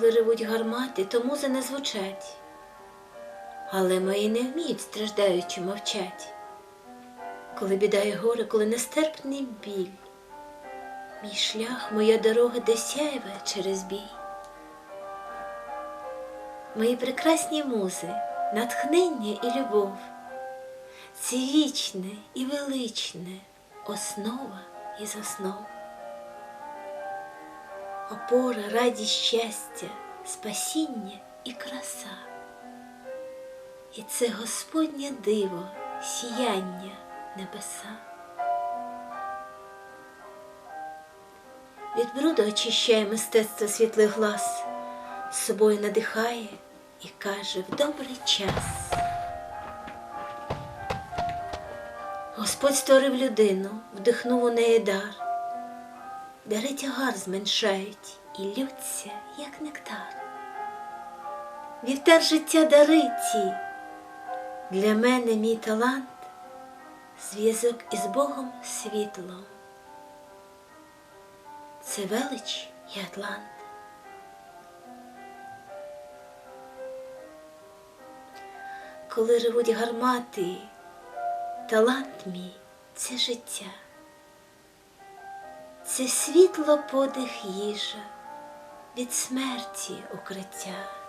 ревуть гармати, то музи не звучать. Але мої не вміють страждаючи мовчать. Коли біда і горе, коли нестерпний біль, мій шлях, моя дорога де через бій. Мої прекрасні музи, натхнення і любов, це вічне і величне основа із основ. Опора, радість, щастя, спасіння і краса. І це Господнє диво, сіяння небеса. Від бруду очищає мистецтво світлих глас, з собою надихає і каже в добрий час. Господь створив людину, вдихнув у неї дар, дари тягар зменшають і лються, як нектар. Вівтар життя дариті, для мене мій талант, зв'язок із Богом світлом. Це велич і Атлант. Коли ревуть гармати, талант мій це життя, це світло подих їжа від смерті укриття.